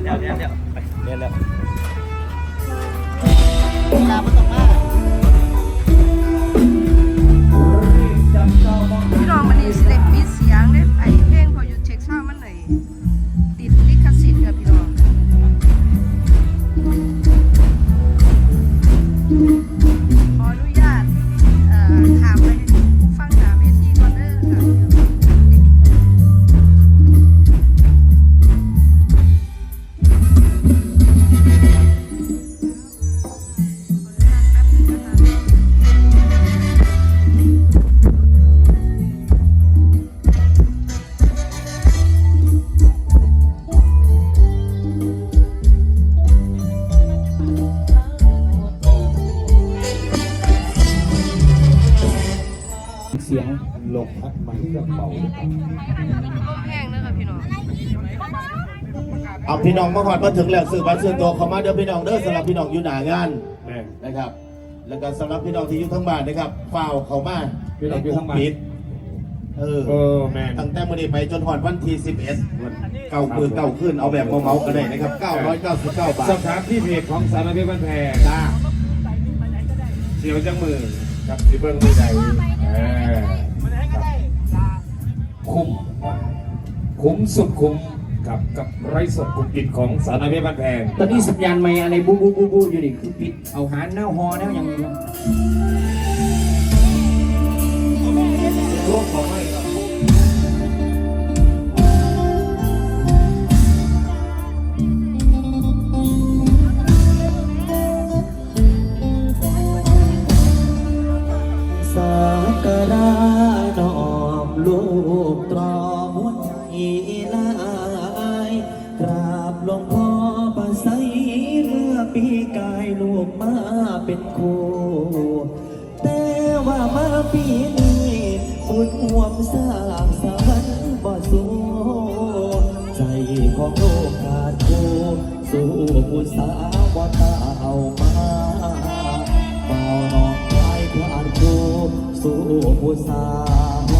นแล้วเรียนแล้วไปเรียนแล้วเวลามันต้องมาพี่น้องมันนี่สเต็ป แห้งนะคะพี่น้อง เอาพี่น้องมาหอดมาถึงแล้วสื่อบัตรสื่อตัวเข้ามาเด้อพี่น้องเด้อสำหรับพี่น้องอยู่หนางานแม่งนะครับ แล้วก็สำหรับพี่น้องที่อยู่ทั้งบ้านนะครับเฝ้าวเข้ามาพี่น้องอยู่ทั้งบ้าน ปิดเออ เออแม่งตั้งแต่มื้อนี้ไปจนหอดวันที่11วันเก่ามือเก่าขึ้นเอาแบบเมาๆก็ได้นะครับ 999 บาสทถานที่เพจของสารพิษบ้านแพงจ้า เสียวจังมือกับสิเบิ้งมือใดเออครับ คุ้มคุ้มสุดคุ้มกับกับไร้สดกุกกินของสารพิษบ้านแพงตอนนี้สัญญาณไม่อะไรบูบูบูบูอยู่นี่คือปิดเอาหาแนวฮอแนวอย่างนี้ ปีนี้บุญห่วมสร้างสวรรค์บ่สู้ใจของโลกขาดคู่สู้ผู้สาวบ่ตาเอามาเป่านองคลายควานคูสู่ผู้สาว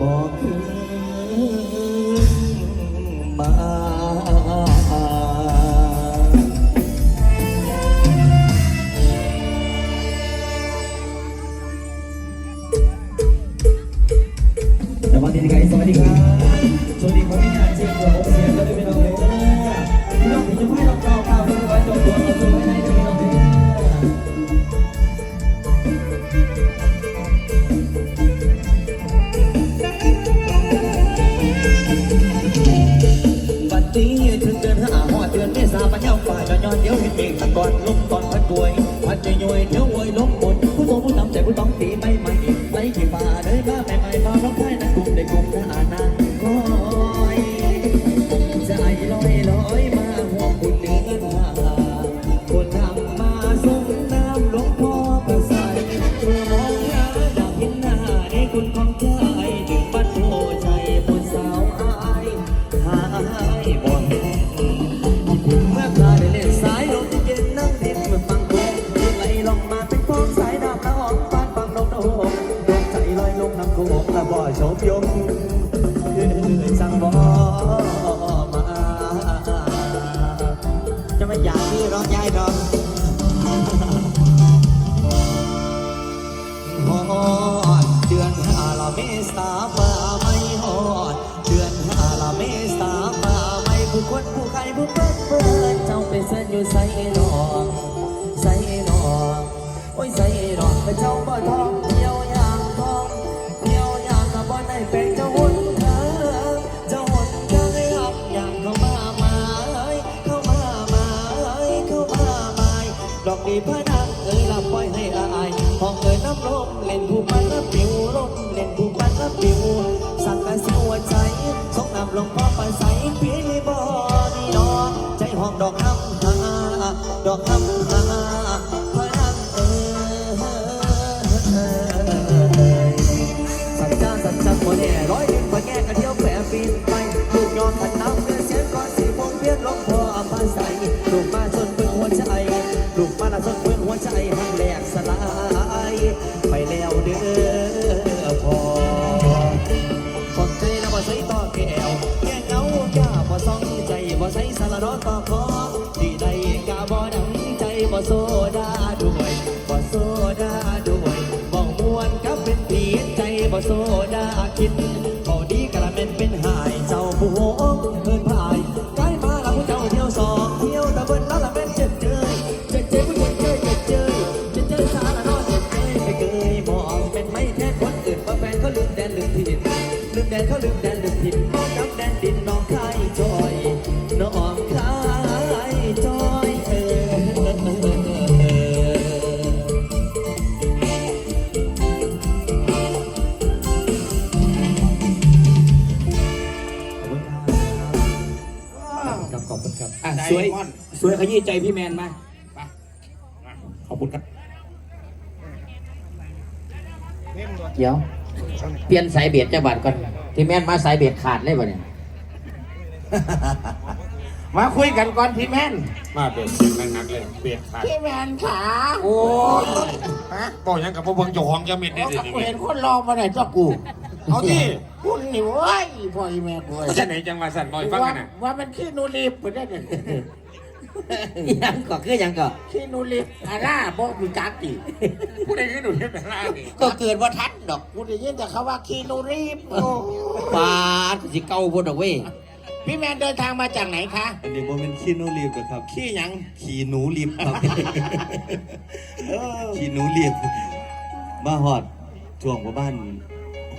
บอกคืนมา ดือนเมษาปัญญาฝ่ายย้อนเดียวเห็นเองตะก่อนลุกตอนพัดกวยพัดจะย้อยเที่ยวโวยล้มบนผู้โตผู้นำใจผู้ต้องตีไม่ไม่ไม่ขี่ป่าเดินมาไม่ใหม่มาร้องไห้นักกลุ่มในกลุ่มทหารนางคอยใจลอยลอย อยากที่ร้องยายดอกฮอดเดือนห้าละเมษามาไม่ฮอดเดือนห้าละเมษามาไม่ผู้คนผู้ใครผู้เปิ้นเปิ้นเจ้าไปเส้นอยู่ใส่นองใส่นองโอ้ยใส่นองไปเจ้าบ่ทอง พระนางเอ้ยละปล่อยให้อายห้องเอ้ยน้ำลมเล่นผู้มันละปิวลมเล่นผู้มันละปิวสักกะสิหัวใจสองน้ำลงพ่อปใสปีบ่ดีดอใจห้องดอกคำหาดอกคำ ใจหักแหลกสลาย ไปแล้วเด้อพอขอบใจนะบ่ใส่ต่อแก้วแก้เงาก้าบ่ซ่องใจบ่ใส่สารนอต่อคอที่ใดก้าบ่ดังใจบ่โซดาด้วยบ่โซดาด้วยบ่มวนก็เป็นผีใจบ่โซดาคิด สวยมอนด์สวยขยี้ใจพี่แมนมาขอบคุณครับเดี๋ยว เปลี่ยนสายเบียดจังหวัดก่อน ที่แม่นมาสายเบียดขาดเลยบ่เนี่ย มาคุยกันก่อนพี่แม่นมาเบียดเสียงนักๆเลยเบียดขาดพี่แมนขาโอ้ยบอกยังกับพวกเบิ่งเจ้าของจะเม็ดได้สิกูเห็นคนรอมาไหนเจ้ากู เอาที่คุณนี่เว้ยพ่ออีแม่กูเว้ยจะไหนจังหวัดสันลอยฟังว่ากันนะว่ามันขี้นูรีบไปได้เนี่ยยังก็คือยังก็ขี้นูรีบอาร่าบอกมีจักติผู้ใดขึ้นหนูเห็นแต่ล่านี่ก็เกิดว่าทันดอกกูได้ยินแต่เขาว่าขี้นูรีบโอ้ปาดสิเก้าบนดอกเว้ยพี่แมนเดินทางมาจากไหนคะ อันนี้โมเมนขี้หนูรีบนะครับ ขี้หยัง ขี่หนูรีบครับขี่หนูรีบมาหอดช่วงประมาณ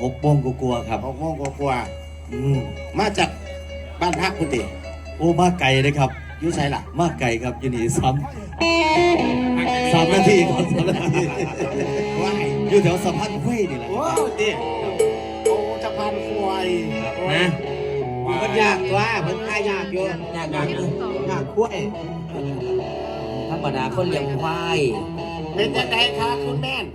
หกโมงกลัวาๆครับ หกโมงกว่าอืมๆมาจากบ้านพักคุณติโอ้มาไกลเลยครับ อยู่ไสล่ะมาไกลครับอยู่นี่ซ้ำสามนาทีครับสามนาทีว้ายอยู่แถวสะพานห้วยนี่แหละโอ้ดิโอ้สะพานควายนะมันยากว่ามันค่ายากอยู่ยากยากยากคุ้ยธรรมดาคนเลี้ยงควายเป็นจังไดคะคุณแม่น